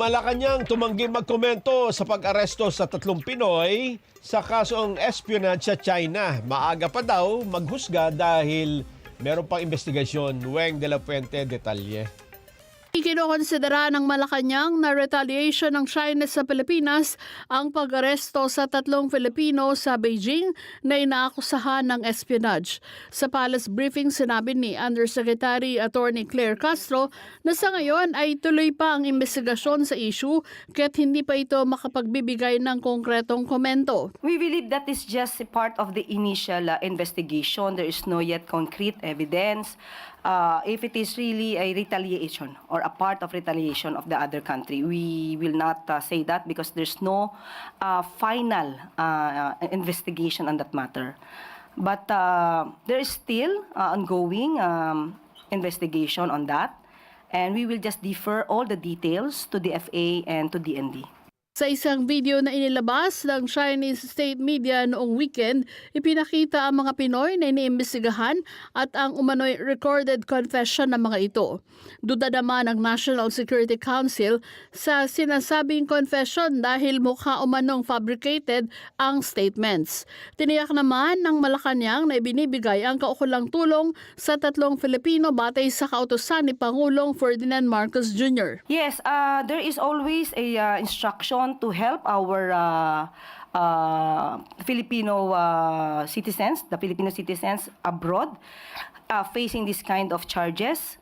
Malacanang tumanggi magkomento sa pag-aresto sa tatlong Pinoy sa kasong espionage sa China. Maaga pa daw maghusga dahil meron pang investigasyon. Weng de la Fuente, detalye. Ikinokonsidera ng Malacanang na retaliation ng China sa Pilipinas ang pag-aresto sa tatlong Filipino sa Beijing na inaakusahan ng espionage. Sa palace briefing sinabi ni Undersecretary Attorney Claire Castro na sa ngayon ay tuloy pa ang investigasyon sa issue kaya't hindi pa ito makapagbibigay ng konkretong komento. We believe that is just a part of the initial uh, investigation. There is no yet concrete evidence. Uh, if it is really a retaliation or a part of retaliation of the other country, we will not uh, say that because there's no uh, final uh, investigation on that matter. But uh, there is still uh, ongoing um, investigation on that, and we will just defer all the details to the FA and to DND. Sa isang video na inilabas ng Chinese state media noong weekend, ipinakita ang mga Pinoy na iniimbestigahan at ang umano'y recorded confession ng mga ito. Duda naman ng National Security Council sa sinasabing confession dahil mukha umanong fabricated ang statements. Tiniyak naman ng Malacanang na ibinibigay ang kaukulang tulong sa tatlong Filipino batay sa kautosan ni Pangulong Ferdinand Marcos Jr. Yes, uh, there is always a uh, instruction to help our uh, uh, Filipino uh, citizens, the Filipino citizens abroad, uh, facing this kind of charges.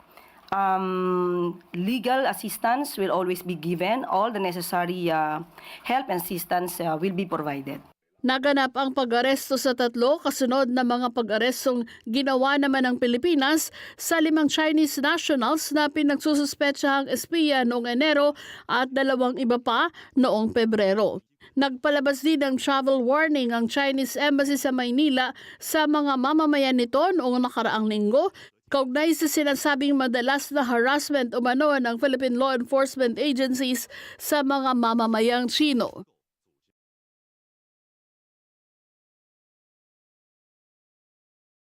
Um, legal assistance will always be given. All the necessary uh, help and assistance uh, will be provided. Naganap ang pag-aresto sa tatlo kasunod na mga pag-arestong ginawa naman ng Pilipinas sa limang Chinese nationals na pinagsususpetsahang espiya noong Enero at dalawang iba pa noong Pebrero. Nagpalabas din ng travel warning ang Chinese Embassy sa Maynila sa mga mamamayan nito noong nakaraang linggo Kaugnay sa sinasabing madalas na harassment umano ng Philippine law enforcement agencies sa mga mamamayang Chino.